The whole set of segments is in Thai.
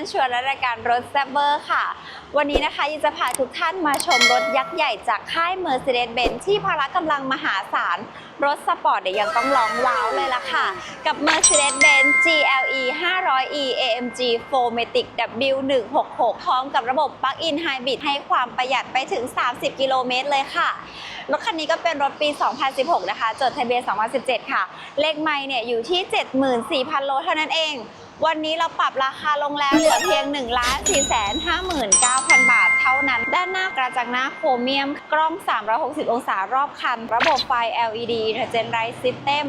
นชวนและรายการรถแซบเบอร์ค่ะ วันนี้นะคะยินจะพาทุกท่านมาชมรถยักษ์ใหญ่จากค่าย Mercedes-Benz ที่พละกำลังมหาศาล รถสปอร์ตเนี่ยยังต้องร้องว้าวเลยล่ะค่ะ กับ Mercedes-Benz GLE 500e AMG 4matic W166 พร้อมกับระบบ Plug-in Hybrid ให้ความประหยัดไปถึง 30 กิโลเมตรเลยค่ะ รถคันนี้ก็เป็นรถปี 2016 นะคะ จดทะเบียน 2017 ค่ะ เลขไม่เนี่ยอยู่ที่ 74,000 โลเท่านั้นเอง วันนี้เราปรับราคาลงแล้วเหลือเพียง1 4 5 9 0 0 0บานสี่แสนห้าหมื่นเก้า ด้านหน้ากระจังหน้าโครเมียม กล้อง 360 องศารอบคัน ระบบไฟ LED Intelligent Light System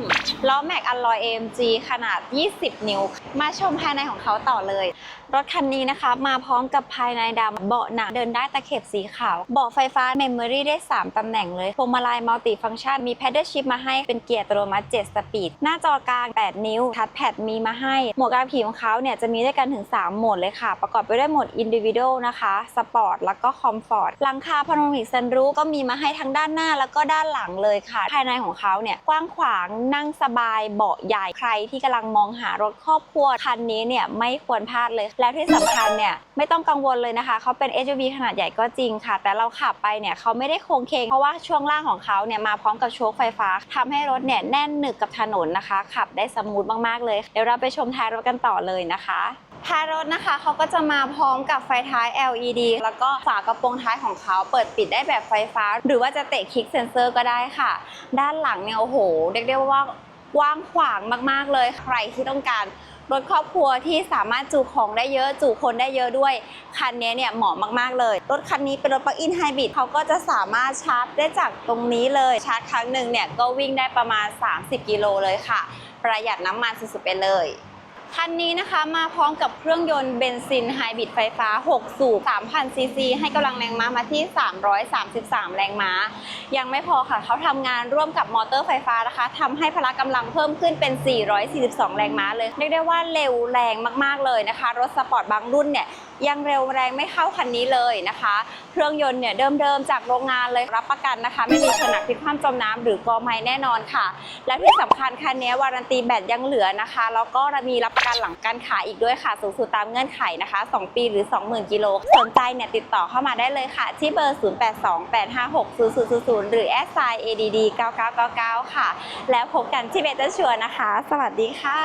ล้อแม็กอ l ลอย AMG ขนาด 20 นิ้ว มาชมภายในของเขาต่อเลย รถคันนี้นะคะ มาพร้อมกับภายในดำเบาะหนังเดินได้ตะเข็บสีขาว เบาะไฟฟ้าเมมโมรี่ได้ 3 ตำแหน่งเลยพวงมาลัยมัลติฟัง c t ชันมี p พดเดิลชิพมาให้เป็นเกียร์อัตโนมัติ 7 สปีด หน้าจอกลาง 8 นิ้ว ทัชแพดมีมาให้โหมดการขี่ของเขาเนี่ยจะมีด้วยกันถึง 3 โหมดเลยค่ะ ประกอบไปด้วยโหมด Individual นะคะ Sport แล้วก็ Comfort หลังคาพาโนรามิกซันรูฟก็มีมาให้ทั้งด้านหน้าแล้วก็ด้านหลังเลยค่ะ ภายในของเขาเนี่ยกว้างขวางนั่งสบายเบาะใหญ่ใครที่กำลังมองหารถครอบครัวคันนี้เนี่ยไม่ควรพลาดเลย แล้วที่สำคัญเนี่ยไม่ต้องกังวลเลยนะคะเขาเป็น SUV ขนาดใหญ่ก็จริงค่ะ แต่เราขับไปเนี่ยเขาไม่ได้โค้งเคงเพราะว่าช่วงล่างของเขาเนี่ยมาพร้อมกับโชคไฟฟ้าทำให้รถเนี่ยแน่นหนึบกับถนนนะคะ ขับได้สมูทมากๆเลย เดี๋ยวเราไปชมท้ายรถกันต่อเลยนะคะ ท้ายรถนะคะเขาก็จะมาพร้อมกับไฟท้าย LED แล้วก็ฝากระโปรงท้ายของเขาเปิดปิดได้แบบไฟฟ้า หรือว่าจะเตะคลิกเซนเซอร์ก็ได้ค่ะ ด้านหลังเนี่ยโอ้โหเรียกได้ว่ากว้างขวางมาก ๆ เลยใครที่ต้องการรถครอบครัวที่สามารถจุของได้เยอะจุคนได้เยอะด้วย คันนี้เนี่ยเหมาะมากๆเลย รถคันนี้เป็นรถปลั๊กอินไฮบริดเขาก็จะสามารถชาร์จได้จากตรงนี้เลย ชาร์จครั้งหนึ่งเนี่ยก็วิ่งได้ประมาณ 30 กิโลเลยค่ะ ประหยัดน้ำมันสุดๆไปเลย คันนี้นะคะมาพร้อมกับเครื่องยนต์เบนซินไฮบริดไฟฟ้า 6 สูบ 3,000 ซีซี ให้กำลังแรงม้ามาที่ 333 แรงม้า ยังไม่พอค่ะ เขาทำงานร่วมกับมอเตอร์ไฟฟ้านะคะทำให้พละกำลังเพิ่มขึ้นเป็น 442 แรงม้าเลย เรียกได้ว่าเร็วแรงมากๆเลยนะคะ รถสปอร์ตบางรุ่นเนี่ย ยังเร็วแรงไม่เข้าคันนี้เลยนะคะ เครื่องยนต์เนี่ยเดิมๆจากโรงงานเลยรับประกันนะคะ ไม่มีชนหนักพลิกคว่ำจมน้ำหรือกอไม้แน่นอนค่ะ และที่สำคัญคันนี้วารันตีแบตยังเหลือนะคะแล้วก็มีรับประกันหลังการขายอีกด้วยค่ะ สูงสุดตามเงื่อนไขนะคะ 2 ปีหรือ 20,000กิโลสนใจเนี่ยติดต่อเข้ามาได้เลยค่ะ ที่เบอร์ 0828560000 หรือ s i add 9999 ค่ะ แล้วพบกันที่เบเตอร์ชัวนะคะ สวัสดีค่ะ